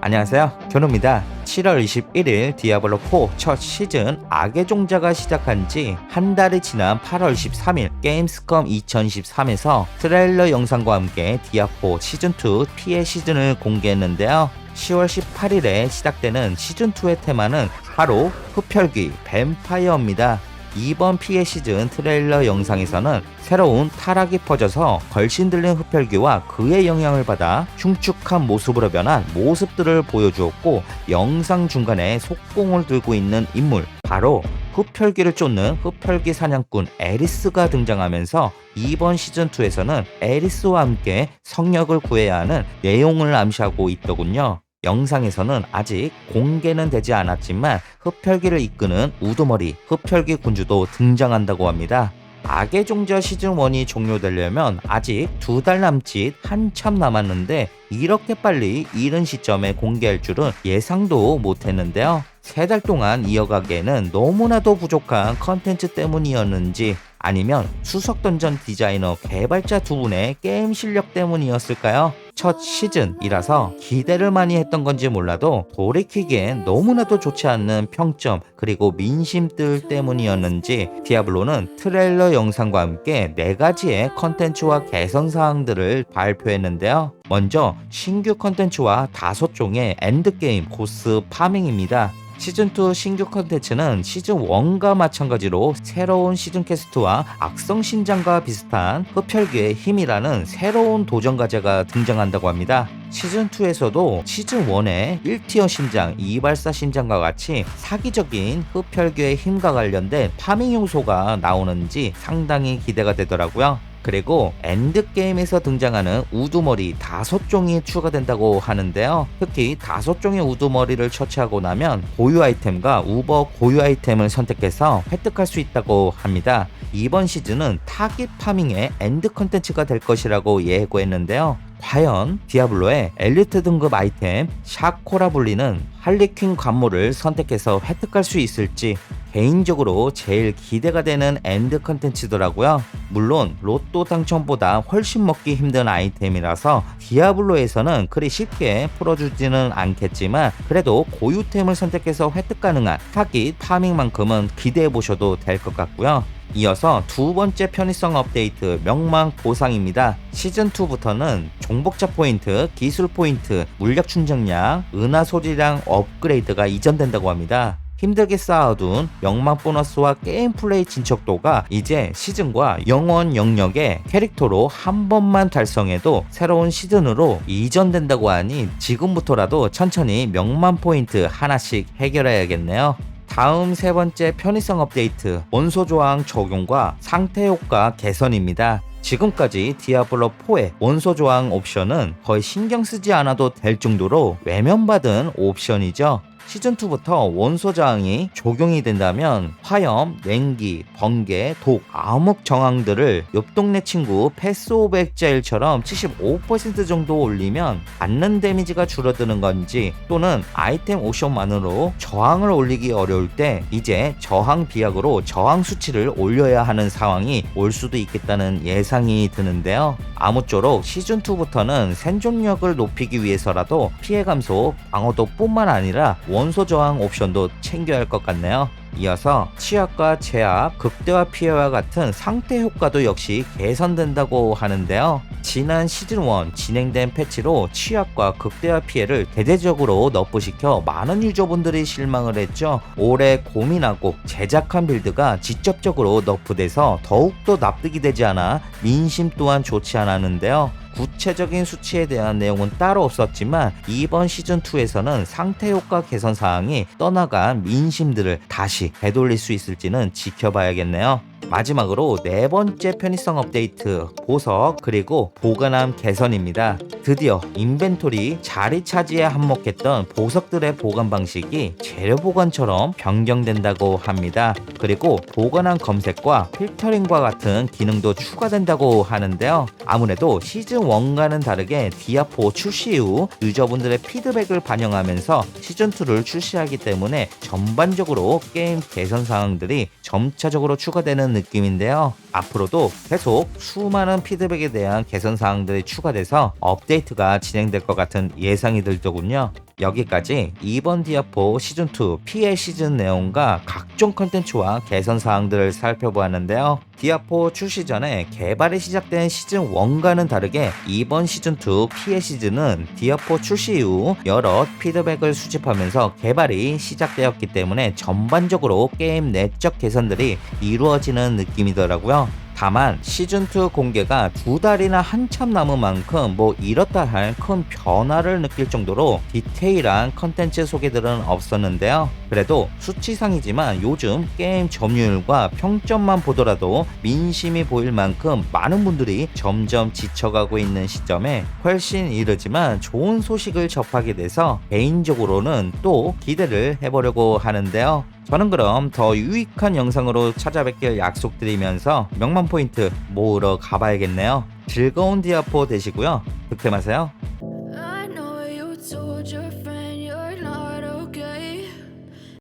안녕하세요. 견우입니다. 7월 21일 디아블로 4 첫 시즌 악의 종자가 시작한 지 한 달이 지난 8월 13일 게임스컴 2013에서 트레일러 영상과 함께 디아4 시즌2 피해 시즌을 공개했는데요. 10월 18일에 시작되는 시즌2의 테마는 바로 흡혈귀 뱀파이어입니다. 이번 피해 시즌 트레일러 영상에서는 새로운 타락이 퍼져서 걸신 들린 흡혈귀와 그의 영향을 받아 흉측한 모습으로 변한 모습들을 보여주었고 영상 중간에 속공을 들고 있는 인물 바로 흡혈귀를 쫓는 흡혈귀 사냥꾼 에리스가 등장하면서 이번 시즌2에서는 에리스와 함께 성역을 구해야 하는 내용을 암시하고 있더군요. 영상에서는 아직 공개는 되지 않았지만 흡혈귀를 이끄는 우두머리 흡혈귀 군주도 등장한다고 합니다. 악의 종자 시즌 1이 종료되려면 아직 두 달 남짓 한참 남았는데 이렇게 빨리 이른 시점에 공개할 줄은 예상도 못했는데요. 세 달 동안 이어가기에는 너무나도 부족한 컨텐츠 때문이었는지 아니면 수석 던전 디자이너 개발자 두 분의 게임 실력 때문이었을까요? 첫 시즌이라서 기대를 많이 했던 건지 몰라도 돌이키기엔 너무나도 좋지 않는 평점 그리고 민심들 때문이었는지 디아블로는 트레일러 영상과 함께 네 가지의 컨텐츠와 개선 사항들을 발표했는데요. 먼저 신규 컨텐츠와 다섯 종의 엔드게임 고스 파밍입니다. 시즌2 신규 컨텐츠는 시즌1과 마찬가지로 새로운 시즌 캐스트와 악성 신장과 비슷한 흡혈귀의 힘이라는 새로운 도전 과제가 등장한다고 합니다. 시즌2에서도 시즌1의 1티어 신장, 2발사 신장과 같이 사기적인 흡혈귀의 힘과 관련된 파밍 요소가 나오는지 상당히 기대가 되더라고요. 그리고 엔드게임에서 등장하는 우두머리 다섯 종이 추가된다고 하는데요. 특히 다섯 종의 우두머리를 처치하고 나면 고유 아이템과 우버 고유 아이템을 선택해서 획득할 수 있다고 합니다. 이번 시즌은 타깃 파밍의 엔드 컨텐츠가 될 것이라고 예고했는데요. 과연 디아블로의 엘리트 등급 아이템 샤코라 불리는 할리퀸 관모를 선택해서 획득할 수 있을지 개인적으로 제일 기대가 되는 엔드 컨텐츠더라고요. 물론 로또 당첨보다 훨씬 먹기 힘든 아이템이라서 디아블로에서는 그리 쉽게 풀어주지는 않겠지만 그래도 고유템을 선택해서 획득 가능한 타깃 파밍만큼은 기대해 보셔도 될 것 같고요. 이어서 두 번째 편의성 업데이트 명망 보상입니다. 시즌2부터는 종복자 포인트, 기술 포인트, 물약 충전량, 은하 소지량 업그레이드가 이전된다고 합니다. 힘들게 쌓아둔 명망 보너스와 게임 플레이 진척도가 이제 시즌과 영원 영역의 캐릭터로 한 번만 달성해도 새로운 시즌으로 이전된다고 하니 지금부터라도 천천히 명망 포인트 하나씩 해결해야겠네요. 다음 세 번째 편의성 업데이트 원소 조항 적용과 상태 효과 개선입니다. 지금까지 디아블로 4의 원소 조항 옵션은 거의 신경 쓰지 않아도 될 정도로 외면받은 옵션이죠. 시즌2부터 원소 저항이 적용이 된다면 화염, 냉기, 번개, 독, 암흑 저항들을 옆 동네 친구 패스 오브 엑자일처럼 75% 정도 올리면 받는 데미지가 줄어드는 건지 또는 아이템 옵션만으로 저항을 올리기 어려울 때 이제 저항 비약으로 저항 수치를 올려야 하는 상황이 올 수도 있겠다는 예상이 드는데요. 아무쪼록 시즌2부터는 생존력을 높이기 위해서라도 피해 감소, 방어도 뿐만 아니라 원소 저항 옵션도 챙겨야 할 것 같네요. 이어서 치약과 제압, 극대화 피해와 같은 상태 효과도 역시 개선된다고 하는데요. 지난 시즌1 진행된 패치로 치약과 극대화 피해를 대대적으로 너프시켜 많은 유저분들이 실망을 했죠. 올해 고민하고 제작한 빌드가 직접적으로 너프돼서 더욱더 납득이 되지 않아 민심 또한 좋지 않았는데요. 구체적인 수치에 대한 내용은 따로 없었지만 이번 시즌2에서는 상태 효과 개선 사항이 떠나간 민심들을 다시 되돌릴 수 있을지는 지켜봐야겠네요. 마지막으로 네 번째 편의성 업데이트 보석 그리고 보관함 개선입니다. 드디어 인벤토리 자리 차지에 한몫했던 보석들의 보관 방식이 재료 보관처럼 변경된다고 합니다. 그리고 보관함 검색과 필터링과 같은 기능도 추가된다고 하는데요. 아무래도 시즌 1과는 다르게 디아4 출시 이후 유저분들의 피드백을 반영하면서 시즌 2를 출시하기 때문에 전반적으로 게임 개선 사항들이 점차적으로 추가되는 느낌인데요. 앞으로도 계속 수많은 피드백에 대한 개선 사항들이 추가돼서 업데이트가 진행될 것 같은 예상이 들더군요. 여기까지 이번 디아포 시즌2 PL 시즌 내용과 각종 컨텐츠와 개선 사항들을 살펴보았는데요. 디아포 출시 전에 개발이 시작된 시즌 1과는 다르게 이번 시즌2 PL 시즌은 디아포 출시 이후 여러 피드백을 수집하면서 개발이 시작되었기 때문에 전반적으로 게임 내적 개선들이 이루어지는 느낌이더라고요. 다만 시즌2 공개가 두 달이나 한참 남은 만큼 뭐 이렇다 할 큰 변화를 느낄 정도로 디테일한 컨텐츠 소개들은 없었는데요. 그래도 수치상이지만 요즘 게임 점유율과 평점만 보더라도 민심이 보일 만큼 많은 분들이 점점 지쳐가고 있는 시점에 훨씬 이르지만 좋은 소식을 접하게 돼서 개인적으로는 또 기대를 해보려고 하는데요. 저는 그럼 더 유익한 영상으로 찾아뵙길 약속드리면서 명만 포인트 모으러 가봐야겠네요. 즐거운 디아포 되시고요. 득템하세요.